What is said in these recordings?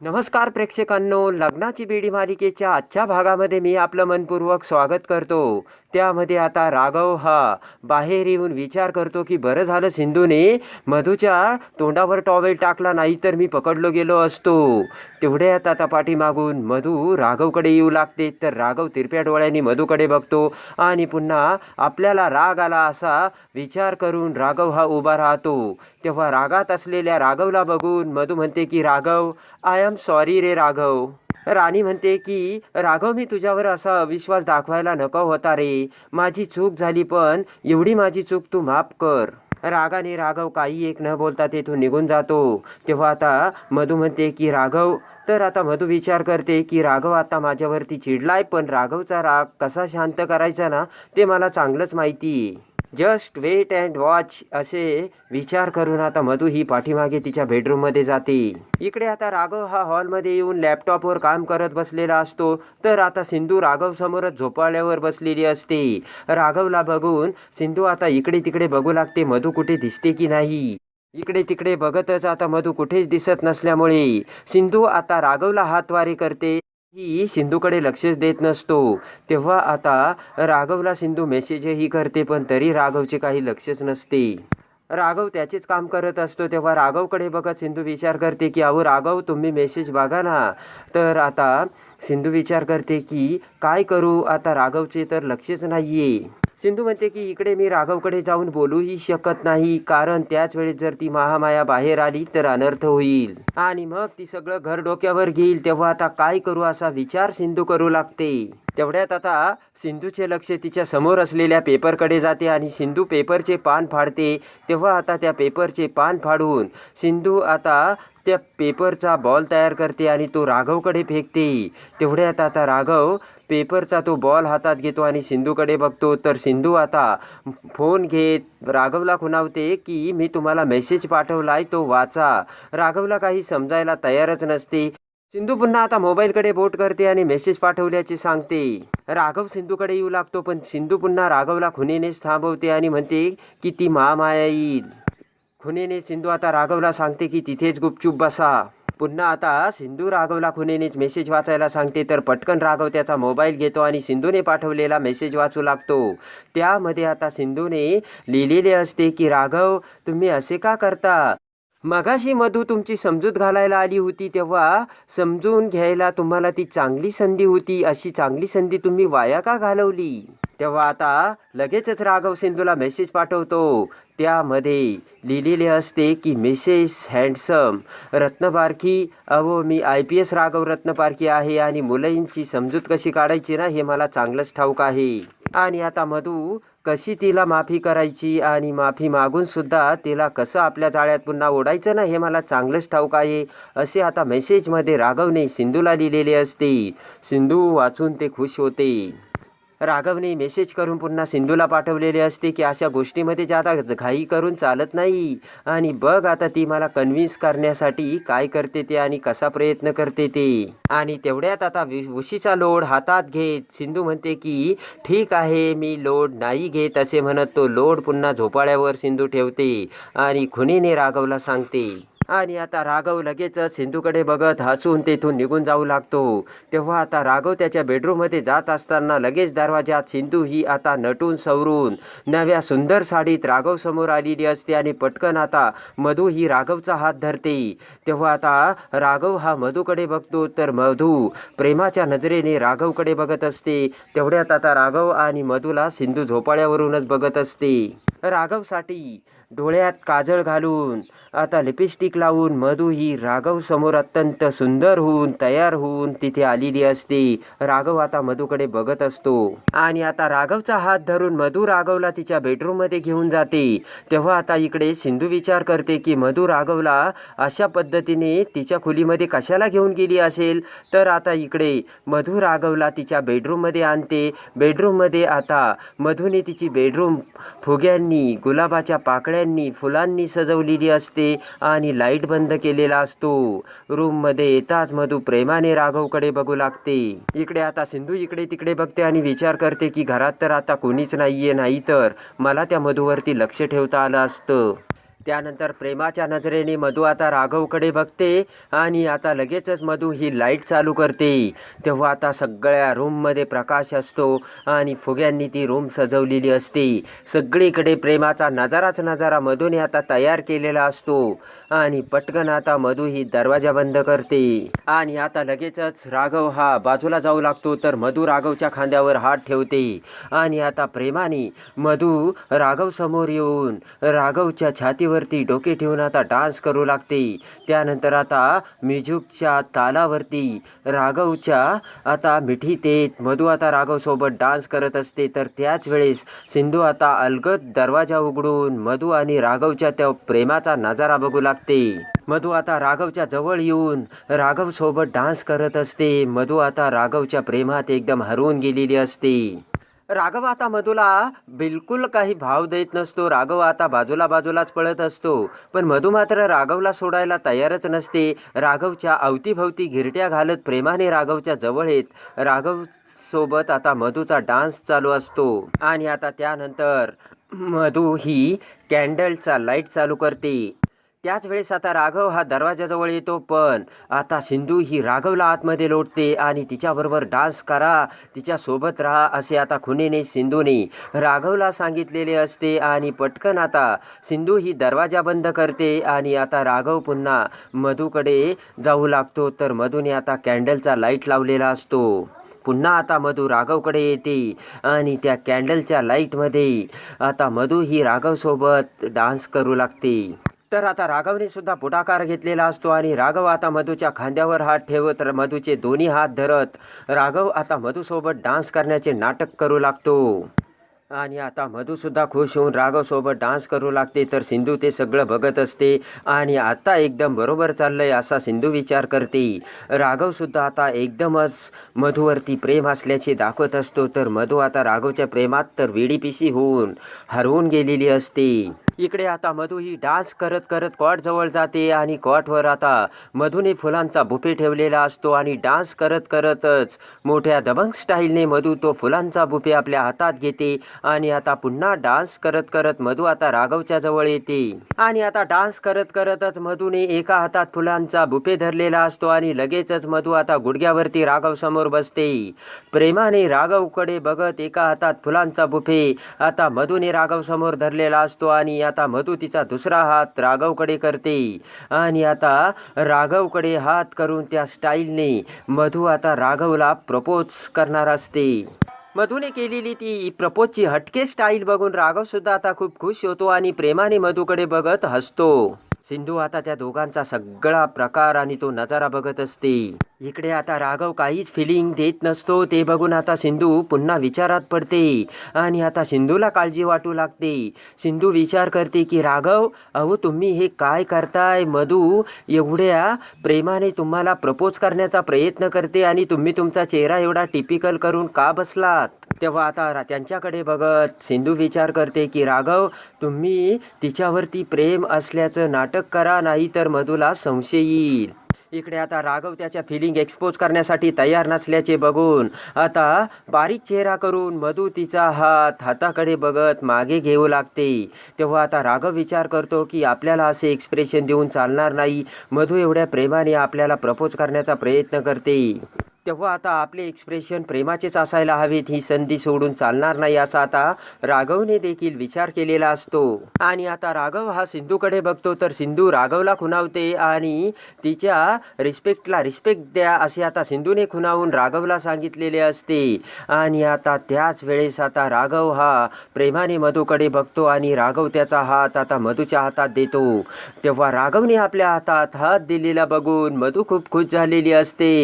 नमस्कार प्रेक्षकांनो लग्नाची बेडी मालिकेच्या आजच्या भागामध्ये मी आपलं मनपूर्वक स्वागत करतो. त्यामध्ये आता राघव हा बाहेर येऊन विचार करतो की बरं झालं सिंधूने मधूच्या तोंडावर टॉवेल टाकला नाही तर मी पकडलो गेलो असतो. तेवढ्यात आता पाठीमागून मधू राघवकडे येऊ लागते. तर राघव तिरप्या डोळ्यांनी मधूकडे बघतो आणि पुन्हा आपल्याला राग आला असा विचार करून राघव हा उभा राहतो. तेव्हा रागात असलेल्या राघवला बघून मधू म्हणते की राघव आय एम सॉरी रे राघव. राणी म्हणते की राघव मी तुझ्यावर असा अविश्वास दाखवायला नको होता रे. माझी चूक झाली पण एवढी माझी चूक तू माफ कर. रागाने राघव काही एक न बोलता तेथून निघून जातो. तेव्हा आता मधू म्हणते की राघव तर आता मधू विचार करते की राघव आता माझ्यावरती चिडलाय पण राघवचा राग कसा शांत करायचा ना ते मला चांगलंच माहिती. आहे जस्ट वेट अँड वॉच असे विचार करून आता मधू ही पाठीमागे तिच्या बेडरूममध्ये जाते. इकडे आता राघव हा हॉलमध्ये येऊन लॅपटॉपवर काम करत बसलेला असतो. तर आता सिंधू राघव समोरच झोपाळ्यावर बसलेली असते. राघवला बघून सिंधू आता इकडे तिकडे बघू लागते मधू कुठे दिसते की नाही. इकडे तिकडे बघतच आता मधू कुठेच दिसत नसल्यामुळे सिंधू आता राघवला हातवारी करते. ही सिंधूकडे लक्षच देत नसतो. तेव्हा आता राघवला सिंधू मेसेजही करते पण तरी राघवचे काही लक्षच नसते. राघव त्याचेच काम करत असतो तेव्हा राघवकडे बघत सिंधू विचार करते की अहो राघव तुम्ही मेसेज बघा ना. तर आता सिंधू विचार करते की काय करू? आता राघवचे तर लक्षच नाही आहे सिंधू म्हणते की इकडे मी राघवकडे जाऊन बोलूही शकत नाही. कारण त्याच वेळेस जर ती महामाया बाहेर आली तर अनर्थ होईल. आणि मग ती सगळं घर डोक्यावर घेईल. तेव्हा आता काय करू असा विचार सिंधू करू लागते. तेवढ्यात आता सिंधूचे लक्ष तिच्या समोर असलेल्या पेपरकडे जाते आणि सिंधू पेपरचे पान फाडते. तेव्हा आता त्या पेपरचे पान फाडून सिंधू आता त्या पेपरचा बॉल तयार करते आणि तो राघवकडे फेकते. तेवढ्यात आता राघव पेपरचा तो बॉल हातात घेतो आणि सिंधूकडे बघतो. तर सिंधू आता फोन घेत राघवला खुणावते की मी तुम्हाला मेसेज पाठवला आहे तो वाचा. राघवला काही समजायला तयारच नसते. सिंधू पुन्हा आता मोबाईलकडे बोट करते आणि मेसेज पाठवल्याचे सांगते. राघव सिंधूकडे येऊ लागतो पण सिंधू पुन्हा राघवला खुनेनेच थांबवते आणि म्हणते की ती महामाया येईल. खुनेने सिंधू आता राघवला सांगते की तिथेच गुपचूप बसा. पुन्हा आता सिंधू राघवला खुनेनेच मेसेज वाचायला सांगते तर पटकन राघव त्याचा मोबाईल घेतो आणि सिंधूने पाठवलेला मेसेज वाचू लागतो. त्यामध्ये आता सिंधूने लिहिलेले असते की राघव तुम्ही असे का करता? मगाशी मधू तुमची समजूत घालायला आली होती तेव्हा समजून घ्यायला तुम्हाला ती चांगली संधी होती अशी चांगली संधी तुम्ही वाया का घालवली? तेव्हा आता लगेचच राघव सिंधूला मेसेज पाठवतो. त्यामध्ये लिहिलेले असते की मिसेस हँडसम रत्नपारखी अहो मी I P S Raghav Ratnaparkhi आहे आणि मुलांची समजूत कशी काढायची ना हे मला चांगलंच ठाऊक आहे. आणि आता मधू कशी तिला माफी करायची आणि माफी मागून सुद्धा तिला कसं आपल्या जाळ्यात पुन्हा ओढायचं ना हे मला चांगलंच ठाऊक आहे असे आता मेसेजमध्ये राघवने सिंधूला लिहिलेले असते. सिंधू वाचून ते खुश होते. राघवने मेसेज करून पुन्हा सिंधूला पाठवलेले असते की अशा गोष्टीमध्ये जादा घाई करून चालत नाही. आणि बघ आता ती मला कन्व्हिन्स करण्यासाठी काय करते ते आणि कसा प्रयत्न करते ते. आणि तेवढ्यात आता उशीचा लोड हातात घेत सिंधू म्हणते की ठीक आहे मी लोड नाही घेत असे म्हणत तो लोड पुन्हा झोपाळ्यावर सिंधू ठेवते. आणि खुनीने राघवला सांगते आणि आता राघव लगेचच सिंधूकडे बघत हसून तेथून निघून जाऊ लागतो. तेव्हा आता राघव त्याच्या बेडरूममध्ये जात असताना लगेच दरवाजात सिंधू ही आता नटून सवरून नव्या सुंदर साडीत राघव समोर आलेली असते आणि पटकन आता मधू ही राघवचा हात धरते. तेव्हा आता राघव हा मधूकडे बघतो तर मधू प्रेमाच्या नजरेने राघवकडे बघत असते. तेवढ्यात आता राघव आणि मधूला सिंधू झोपाळ्यावरूनच बघत असते. राघवसाठी डोळ्यात काजळ घालून आता लिपस्टिक लावून मधू ही राघव समोर अत्यंत सुंदर होऊन तयार होऊन तिथे आलेली असते. राघव आता मधूकडे बघत असतो. आणि आता राघवचा हात धरून मधू राघवला तिच्या बेडरूममध्ये घेऊन जाते. तेव्हा आता इकडे सिंधू विचार करते की मधू राघवला अशा पद्धतीने तिच्या खोलीमध्ये कशाला घेऊन गेली असेल? तर आता इकडे मधू राघवला तिच्या बेडरूममध्ये आणते. बेडरूममध्ये आता मधूने तिची बेडरूम फुग्यांनी गुलाबाच्या पाकळ्या पाकळ्यांनी फुलांनी सजवलेली असते आणि लाइट बंद केलेला असतो. रूममध्ये येताच मधू प्रेमाने राघवकडे बघू लागते. इकडे आता सिंधू इकडे तिकडे बघते आणि विचार करते की घरात तर आता कोणीच नाहीये नाही तर मला त्या मधूवरती लक्ष ठेवता आलं असतं. त्यानंतर प्रेमाच्या नजरेने मधू आता राघवकडे बघते आणि आता लगेचच मधू ही लाइट चालू करते. तेव्हा आता सगळ्या रूममध्ये प्रकाश असतो आणि फुग्यांनी ती रूम सजवलेली असते. सगळीकडे प्रेमाचा नजाराच नजारा मधूने आता तयार केलेला असतो आणि पटकन आता मधू ही दरवाजा बंद करते. आणि आता लगेचच राघव हा बाजूला जाऊ लागतो तर मधू राघवच्या खांद्यावर हात ठेवते आणि आता प्रेमाने मधू राघव समोर येऊन राघवच्या छातीवर छातीवरती डोके ठेवून आता डान्स करू लागते. त्यानंतर आता म्युझिकच्या तालावरती राघवच्या आता मिठी ते मधू आता राघवसोबत डान्स करत असते. तर त्याच वेळेस सिंधू आता अलगद दरवाजा उघडून मधू आणि राघवच्या त्या प्रेमाचा नजारा बघू लागते. मधू आता राघवच्या जवळ येऊन राघवसोबत डान्स करत असते. मधू आता राघवच्या प्रेमात एकदम हरवून गेलेली असते. राघव आता मधूला बिलकुल काही भाव देत नसतो. राघव आता बाजूला बाजूलाच पळत असतो. पण मधू मात्र राघवला सोडायला तयारच नसते. राघवच्या अवतीभवती घिरट्या घालत प्रेमाने राघवच्या जवळ येत. राघव सोबत आता मधूचा डान्स चालू असतो. आणि आता त्यानंतर मधू ही कॅन्डलचा लाइट चालू करते. त्याच वेळेस आता राघव हा दरवाजाजवळ येतो पण आता सिंधू ही राघवला आतमध्ये लोटते आणि तिच्याबरोबर डान्स करा तिच्यासोबत राहा असे आता खुनेने सिंधूने राघवला सांगितलेले असते आणि पटकन आता सिंधू ही दरवाजा बंद करते आणि आता राघव पुन्हा मधूकडे जाऊ लागतो तर मधूने आता कॅन्डलचा लाइट लावलेला असतो. पुन्हा आता मधू राघवकडे येते आणि त्या कॅन्डलच्या लाईटमध्ये आता मधू ही राघवसोबत डान्स करू लागते. तर आता राघवने सुद्धा पुढाकार घेतलेला असतो आणि राघव आता मधूच्या खांद्यावर हात ठेवत मधूचे दोन्ही हात धरत राघव आता मधूसोबत डान्स करण्याचे नाटक करू लागतो. आणि आता मधूसुद्धा खुश होऊन राघवसोबत डान्स करू लागते तर सिंधू ते सगळं बघत असते. आणि आता एकदम बरोबर चाललंय असा सिंधू विचार करते. राघवसुद्धा आता एकदमच मधूवरती प्रेम असल्याचे दाखवत असतो तर मधू आता राघवच्या प्रेमात तर वेडीपिशी होऊन हरवून गेलेली असते. इकडे आता मधू ही डान्स करत करत कॉट जवळ जाते आणि कॉटवर आता मधूने फुलांचा बुफे ठेवलेला असतो आणि डान्स करत करतच मोठ्या दबंग स्टाईलने मधू तो फुलांचा बुफे आपल्या हातात घेते आणि आता पुन्हा डान्स करत करत मधू आता राघवच्या जवळ येते. आणि आता डान्स करत करतच मधूने एका हातात फुलांचा बुफे धरलेला असतो आणि लगेचच मधू आता गुडघ्यावरती राघव समोर बसते. प्रेमाने राघवकडे बघत एका हातात फुलांचा बुफे आता मधूने राघव समोर धरलेला असतो आणि आता मधू तिचा दुसरा हात राघवकडे करते. आणि आता राघवकडे हात करून त्या स्टाईलने मधू आता राघवला प्रपोज करणार असते. मधूने केलेली ती प्रपोजची हटके स्टाईल बघून राघव सुद्धा आता खूप खुश होतो आणि प्रेमाने मधूकडे बघत हसतो. सिंधू आता त्या दोघांचा सगळा प्रकार आणि तो नजारा बघत असते. इकडे आता राघव काहीच फिलिंग देत नसतो ते बघून आता सिंधू पुन्हा विचारात पडते आणि आता सिंधूला काळजी वाटू लागते. सिंधू विचार करते की राघव अहो तुम्ही हे काय करताय? मधू एवढ्या प्रेमाने तुम्हाला प्रपोज करण्याचा प्रयत्न करते आणि तुम्ही तुमचा चेहरा एवढा टिपिकल करून का बसलात? तेव्हा आता रा- त्यांच्याकडे बघत सिंधू विचार करते की राघव तुम्ही तिच्यावरती प्रेम असल्याचं नाटक करा नाही तर मधूला संशय येईल. इकडे आता राघव त्याच्या फिलिंग एक्सपोज करण्यासाठी तयार नसल्याचे बघून आता बारीक चेहरा करून मधू तिचा हात हाताकडे बघत मागे घेऊ लागते. तेव्हा आता राघव विचार करतो की आपल्याला असे एक्सप्रेशन देऊन चालणार नाही. मधू एवढ्या प्रेमाने आपल्याला प्रपोज करण्याचा प्रयत्न करते. तेव्हा आता आपले एक्सप्रेशन प्रेमाचेच असायला हवेत ही संधी सोडून चालणार नाही असा आता राघवने देखील विचार केलेला असतो. आणि आता राघव हा सिंधूकडे बघतो तर सिंधू राघवला खुणावते आणि तिच्या रिस्पेक्टला रिस्पेक्ट द्या असे आता सिंधूने खुणावून राघवला सांगितलेले असते. आणि आता त्याच वेळेस आता राघव हा प्रेमाने मधूकडे बघतो आणि राघव त्याचा हात आता मधूच्या हातात देतो. तेव्हा राघवने आपल्या हातात हात दिलेला बघून मधू खूप खुश झालेली असते.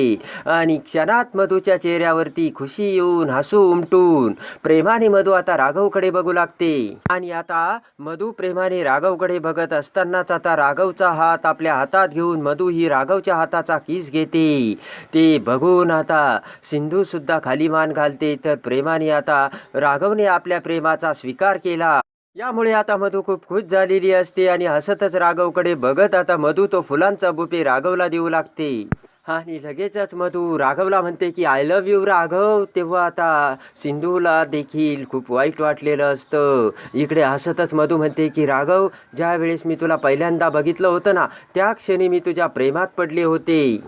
आणि क्षणात मधूच्या चेहऱ्यावरती खुशी येऊन हसू उमटून. प्रेमाने मधू आता राघवकडे बघू लागते. आणि आता मधू प्रेमाने राघवकडे बघत असतानाच आता राघवचा हात आपल्या हातात घेऊन मधू ही राघवच्या हाताचा किस घेते. ते बघून आता सिंधू सुद्धा खाली मान घालते. तर प्रेमाने आता राघवने आपल्या प्रेमाचा स्वीकार केला. यामुळे आता मधू खूप खुश झालेली असते आणि हसतच राघवकडे बघत आता मधू तो फुलांचा बुपे राघवला देऊ लागते. आणि लगेचच मधू राघवला म्हणते की आय लव्ह यू राघव. तेव्हा आता सिंधूला देखील खूप वाईट वाटलेलं असतं. इकडे हसतच मधू म्हणते की राघव ज्या वेळेस मी तुला पहिल्यांदा बघितलं होतं ना त्या क्षणी मी तुझ्या प्रेमात पडले होते.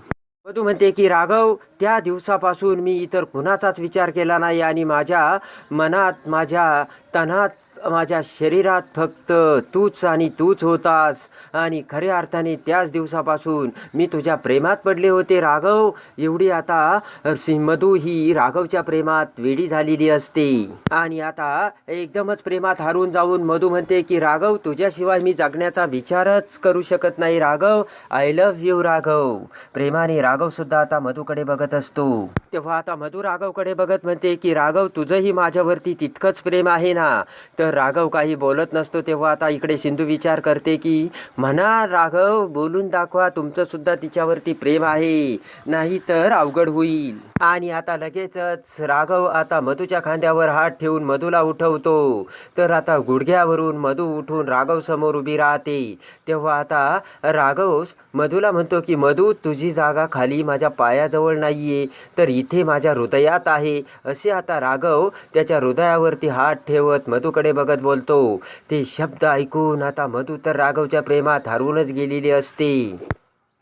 मधू म्हणते की राघव त्या दिवसापासून मी इतर कुणाचाच विचार केला नाही आणि माझ्या मनात माझ्या तणात माझ्या शरीरात फक्त तूच आणि तूच होतास. आणि खऱ्या अर्थाने त्याच दिवसापासून मी तुझ्या प्रेमात पडले होते राघव. एवढी आता मधू ही राघवच्या प्रेमात वेडी झालेली असते. आणि आता एकदमच प्रेमात हारून जाऊन मधू म्हणते की राघव तुझ्याशिवाय मी जगण्याचा विचारच करू शकत नाही Raghav. I love you Raghav. प्रेमाने राघव सुद्धा आता मधूकडे बघत असतो. तेव्हा आता मधू राघवकडे बघत म्हणते की राघव तुझंही माझ्यावरती तितकंच प्रेम आहे ना? तर राघव काही बोलत नसतो तेव्हा आता इकडे सिंधू विचार करते की म्हणा राघव बोलून दाखवा तुमचं सुद्धा तिच्यावरती प्रेम आहे नाही तर अवघड होईल. आणि आता लगेचच राघव आता मधूच्या खांद्यावर हात ठेवून मधूला उठवतो. तर आता गुडघ्यावरून मधू उठून राघव समोर उभी राहते. तेव्हा आता राघव मधूला म्हणतो की मधू तुझी जागा खाली माझ्या पायाजवळ नाहीये तर इथे माझ्या हृदयात आहे. असे आता राघव त्याच्या हृदयावरती हात ठेवत मधूकडे बघत बोलतो. ते शब्द ऐकून आता मधू तर राघवच्या प्रेमात हरवूनच गेलेली असते.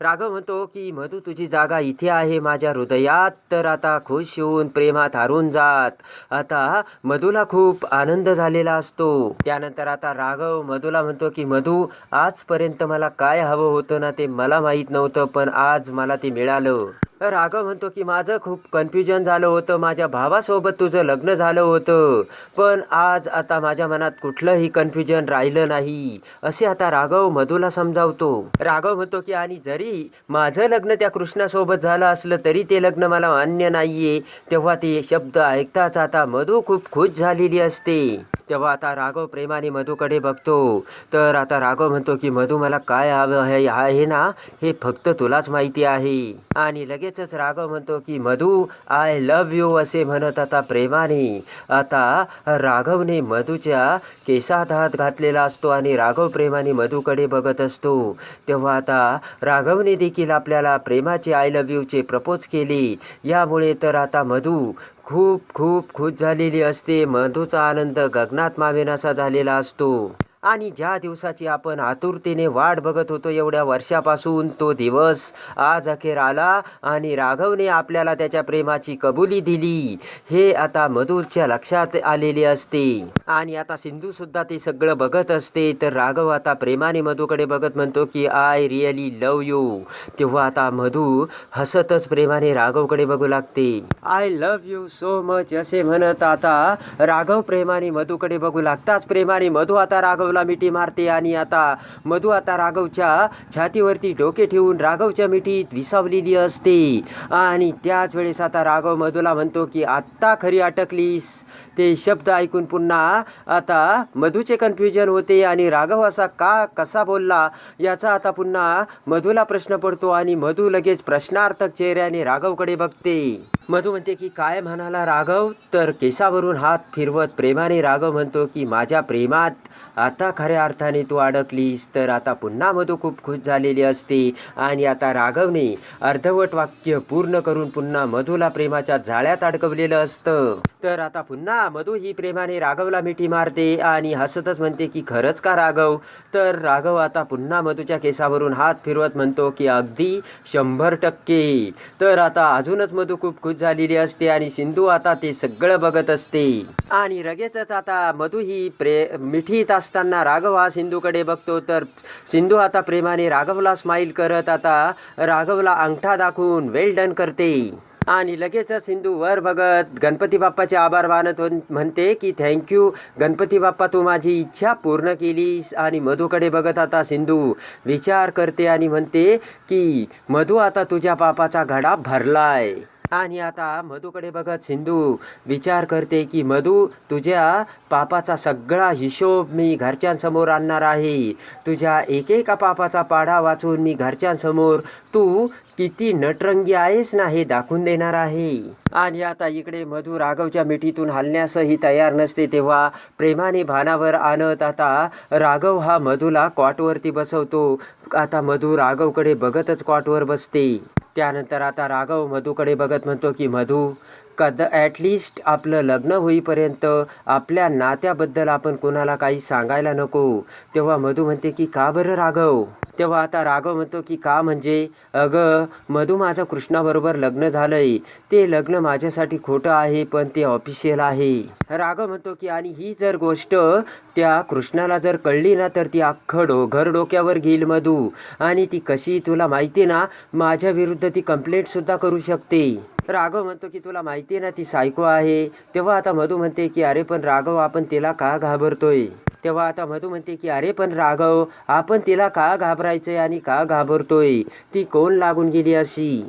राघव म्हणतो की मधू तुझी जागा इथे आहे माझ्या हृदयात. तर आता खुश होऊन प्रेमात हारून जात. आता मधूला खूप आनंद झालेला असतो. त्यानंतर आता राघव मधूला म्हणतो की मधू आजपर्यंत मला काय हवं होतं ना ते मला माहीत नव्हतं पण आज मला ते मिळालं. राघव म्हणतो की माझं खूप कन्फ्युजन झालं होतं. माझ्या भावासोबत तुझं लग्न झालं होतं. पण आज आता माझ्या मनात कुठलंही कन्फ्युजन राहिलं नाही. असे आता राघव मधूला समजावतो. राघव म्हणतो की आणि जरी माझं लग्न त्या कृष्णासोबत झालं असलं तरी ते लग्न मला मान्य नाहीये. तेव्हा ते शब्द ऐकताच आता मधू खूप खुश झालेली असते. तेव्हा आता राघव प्रेमाने मधूकडे बघतो. तर आता राघव म्हणतो की मधू मला काय हवं आहे? आहे ना? हे फक्त तुलाच माहिती आहे. आणि लगेचच राघव म्हणतो की मधू आय लव यू असे म्हणत आता प्रेमाने. आता राघवने मधूच्या केसात हात घातलेला असतो आणि राघव प्रेमाने मधूकडे बघत असतो. तेव्हा आता राघवने देखील आपल्याला प्रेमाचे आय लव यूचे प्रपोज केले. यामुळे तर आता मधू खूप खूप खुश झालेली असते. मधूचा आनंद गगनात मावेनासा झालेला असतो. आणि ज्या दिवसाची आपण आतुरतेने वाट बघत होतो एवढ्या वर्षापासून तो दिवस आज अखेर आला आणि राघवने आपल्याला त्याच्या प्रेमाची कबुली दिली. हे आता मधुरच्या लक्षात आलेले असते. आणि आता सिंधू सुद्धा ते सगळं बघत असते. तर राघव आता प्रेमाने मधूकडे बघत म्हणतो की आय रिअली लव यू तेव्हा आता मधू हसतच प्रेमाने राघवकडे बघू लागते. I love you so much असे म्हणत आता राघव प्रेमाने मधूकडे बघू लागताच. प्रेमाने मधू आता राघव राघवला मिठी मारते आणि आता मधू आता राघवच्या छातीवरती डोके ठेवून राघवच्या मिठीत विसावलेली असते. आणि त्याच वेळेस आता राघव मधूला म्हणतो की आत्ता खरी अटकलीस. ते शब्द ऐकून पुन्हा आता मधूचे कन्फ्युजन होते आणि राघव असा का कसा बोलला याचा आता पुन्हा मधूला प्रश्न पडतो आणि मधू लगेच प्रश्नार्थक चेहऱ्याने राघवकडे बघते. मधू म्हणते की काय म्हणाला राघव? तर केसावरून हात फिरवत प्रेमाने राघव म्हणतो की माझ्या प्रेमात आता खऱ्या अर्थाने तू अडकलीस तर आता पुन्हा मधू खूप खुश झालेली असते. आणि आता राघवने अर्धवट वाक्य पूर्ण करून पुन्हा मधूला प्रेमाच्या जाळ्यात अडकवलेलं असतं. तर आता पुन्हा मधू ही प्रेमाने राघवला मिठी मारते आणि हसतच म्हणते की खरंच का राघव? तर राघव आता पुन्हा मधूच्या केसावरून हात फिरवत म्हणतो की अगदी शंभर टक्के. तर आता अजूनच मधू खूप खुश झालेली असते आणि सिंधू आता ते सगळं बघत असते. आणि लगेचच आता मधू ही प्रे मिठीत असताना राघव हा सिंधूकडे बघतो. तर सिंधू आता प्रेमाने राघवला स्माईल करत आता राघवला अंगठा दाखवून वेल डन करते. आणि लगेचच सिंधू वर बघत गणपती बाप्पाचे आभार मानत म्हणते की थँक्यू गणपती बाप्पा तू माझी इच्छा पूर्ण केलीस. आणि मधूकडे बघत आता सिंधू विचार करते आणि म्हणते की मधू आता तुझ्या बापाचा घडा भरलाय. आणि आता मधूकडे बघत सिंधू विचार करते की मधू तुझ्या पापाचा सगळा हिशोब मी घरच्यांसमोर आणणार आहे. तुझ्या एकेका पापाचा पाढा वाचून मी घरच्यांसमोर तू किती नटरंगी आहेस ना हे दाखवून देणार आहे. आणि आता इकडे मधू राघवच्या मिठीतून हलण्यासही तयार नसते तेव्हा प्रेमाने भानावर आणत आता राघव हा मधूला कॉटवरती बसवतो. आता मधू राघवकडे बघतच कॉटवर बसते. त्यानंतर आता राघव मधूकडे बघत म्हणतो की मधू कद ॲटलिस्ट आपलं लग्न होईपर्यंत आपल्या नात्याबद्दल आपण कोणाला काही सांगायला नको. तेव्हा मधू म्हणते की का बरं राघव? तेव्हा आता राघव म्हणतो की का म्हणजे? अगं मधू माझं कृष्णाबरोबर लग्न झालंय. ते लग्न माझ्यासाठी खोटं आहे पण ते ऑफिशियल आहे. राघव म्हणतो की आणि ही जर गोष्ट त्या कृष्णाला जर कळली ना तर ती अख्खं डो घर डोक्यावर घेईल मधू. आणि ती कशी तुला माहिती ना माझ्या विरुद्ध ती कंप्लेंटसुद्धा करू शकते. राघव म्हणतो की तुला माहिती आहे ना ती सायको आहे. तेव्हा आता मधू म्हणते की अरे पण राघव आपण तिला का घाबरतोय? तेव्हा आता मधू म्हणते की अरे पण राघव आपण तिला का घाबरायचंय आणि का घाबरतोय? ती कोण लागून गेली अशी?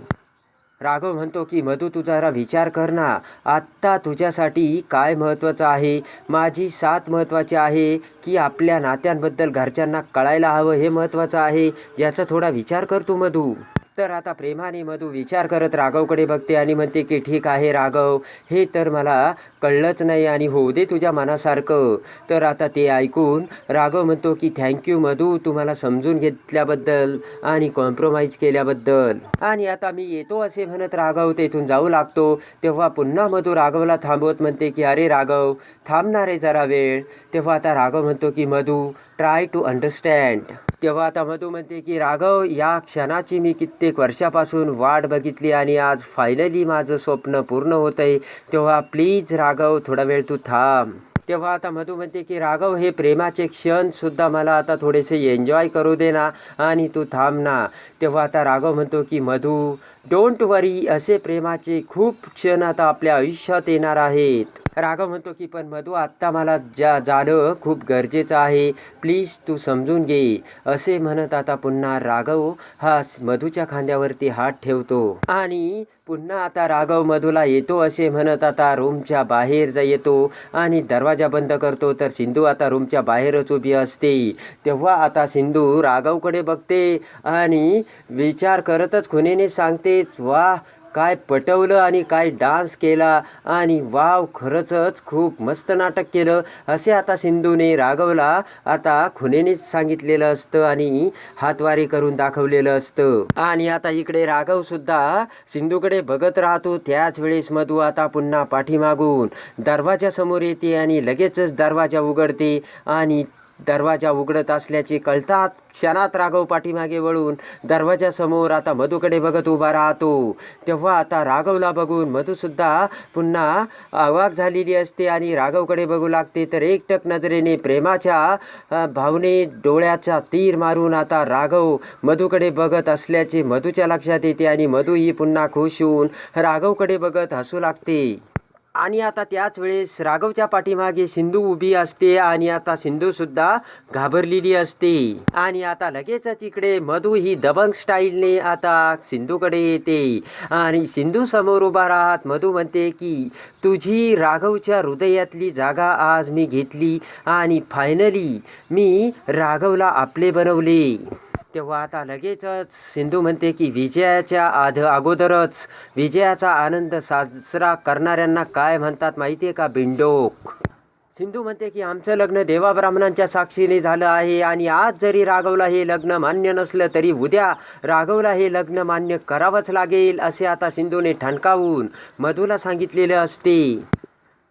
राघव म्हणतो की मधू तू जरा विचार कर ना. आत्ता तुझ्यासाठी काय महत्त्वाचं आहे? माझी साथ महत्त्वाची आहे की आपल्या नात्यांबद्दल घरच्यांना कळायला हवं हे महत्त्वाचं आहे? याचा थोडा विचार कर तू मधू. तर आता प्रेमाने मधू विचार करत राघवकडे बघते आणि म्हणते की ठीक आहे राघव हे तर मला कळलंच नाही आणि होऊ दे तुझ्या मनासारखं. तर आता ते ऐकून राघव म्हणतो की थँक्यू मधू तुम्हाला समजून घेतल्याबद्दल आणि कॉम्प्रोमाइज केल्याबद्दल. आणि आता मी येतो असे म्हणत राघव तेथून जाऊ लागतो. तेव्हा पुन्हा मधू राघवला थांबवत म्हणते की अरे राघव थांबणार आहे जरा वेळ. तेव्हा आता राघव म्हणतो की मधू ट्राय टू अंडरस्टँड तेव्हा आता मधू म्हणते की राघव या क्षणाची मी कित्येक वर्षापासून वाट बघितली आणि आज फायनली माझं स्वप्न पूर्ण होत आहे तेव्हा प्लीज राघव थोडा वेळ तू थांब. तेव्हा आता मधू म्हणते की राघव हे प्रेमाचे क्षणसुद्धा मला आता थोडेसे एन्जॉय करू दे ना आणि तू थांब ना. तेव्हा आता राघव म्हणतो की मधू डोंट वरी असे प्रेमाचे खूप क्षण आता आपल्या आयुष्यात येणार आहेत. राघव म्हणतो की पण मधू आत्ता मला जा जाणं खूप गरजेचं आहे. प्लीज तू समजून घे. असे म्हणत आता पुन्हा राघव हा मधूच्या खांद्यावरती हात ठेवतो. आणि पुन्हा आता राघव मधूला येतो असे म्हणत आता रूमच्या बाहेर जा येतो. आणि दरवाजा बंद करतो तर सिंधू आता रूमच्या बाहेरच उभी असते. तेव्हा आता सिंधू राघवकडे बघते आणि विचार करतच खुनेने सांगतेच वा काय पटवलं आणि काय डान्स केला आणि वाव खरंच खूप मस्त नाटक केलं असे आता सिंधूने राघवला आता खुनेनेच सांगितलेलं असतं आणि हातवारे करून दाखवलेलं असतं. आणि आता इकडे राघव सुद्धा सिंधूकडे बघत राहतो. त्याच वेळेस मधू आता पुन्हा पाठीमागून दरवाजासमोर येते आणि लगेचच दरवाजा उघडते आणि दरवाजा उघडत असल्याचे कळताच क्षणात राघव पाठीमागे वळून दरवाजासमोर आता मधूकडे बघत उभा राहतो. तेव्हा आता राघवला बघून मधूसुद्धा पुन्हा अवाक झालेली असते आणि राघवकडे बघू लागते. तर एकटक नजरेने प्रेमाच्या भावने डोळ्याचा तीर मारून आता राघव मधूकडे बघत असल्याचे मधूच्या लक्षात येते आणि मधू ही पुन्हा खुश होऊन राघवकडे बघत हसू लागते. आणि आता त्याच वेळेस राघवच्या पाठीमागे सिंधू उभी असते आणि आता सिंधू सुद्धा घाबरलेली असते. आणि आता लगेचच इकडे मधू ही दबंग स्टाईलने आता सिंधूकडे येते. आणि सिंधू समोर उभा राहत मधू म्हणते की तुझी राघवच्या हृदयातली जागा आज मी घेतली आणि फायनली मी राघवला आपले बनवले. तेव्हा आता लगेचच सिंधू म्हणते की विजयाच्या आध अगोदरच विजयाचा आनंद साजरा करणाऱ्यांना काय म्हणतात माहिती आहे का बिंडोक? सिंधू म्हणते की आमचं लग्न देवा ब्राह्मणांच्या साक्षीने झालं आहे आणि आज जरी राघवला हे लग्न मान्य नसलं तरी उद्या राघवला हे लग्न मान्य करावंच लागेल असे आता सिंधूने ठणकावून मधूला सांगितलेलं असते.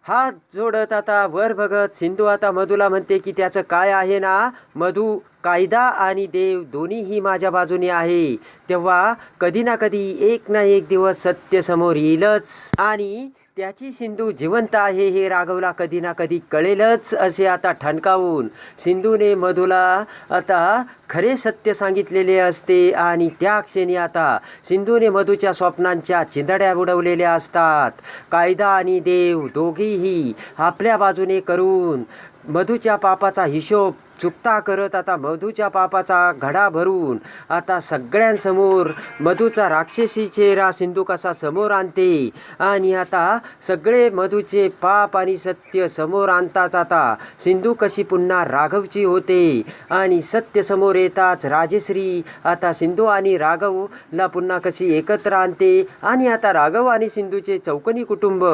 हात जोडत आता वर बघत सिंधू आता मधूला म्हणते की त्याचं काय आहे ना मधू कायदा आणि देव दोन्हीही माझ्या बाजूने आहे. तेव्हा कधी ना कधी एक ना एक दिवस सत्य समोर येईलच. आणि त्याची सिंधू जिवंत आहे हे राघवला कधी ना कधी कळेलच असे आता ठणकावून. सिंधूने मधूला आता खरे सत्य सांगितलेले असते आणि त्या क्षणी आता सिंधूने मधूच्या स्वप्नांच्या चिंदड्या उडवलेल्या असतात. कायदा आणि देव दोघेही आपल्या बाजूने करून मधूच्या पापाचा हिशोब चुकता करत आता मधूच्या पापाचा घडा भरून आता सगळ्यांसमोर मधूचा राक्षसी चेहरा सिंधू कसा समोर आणते? आणि आता सगळे मधूचे पाप आणि सत्य समोर आणताच आता सिंधू कशी पुन्हा राघवची होते? आणि सत्य समोर येताच राजश्री आता सिंधू आणि राघवला पुन्हा कशी एकत्र आणते? आणि आता राघव आणि सिंधूचे चौकनी कुटुंब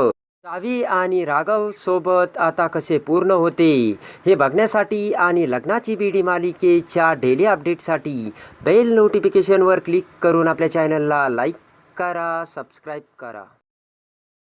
सावी आणि राघव सोबत आता कसे पूर्ण होते हे बघण्यासाठी आणि लग्नाची बीडी मालिकेच्या डेली अपडेटसाठी बेल नोटिफिकेशनवर क्लिक करून आपल्या चॅनलला लाईक करा सबस्क्राईब करा.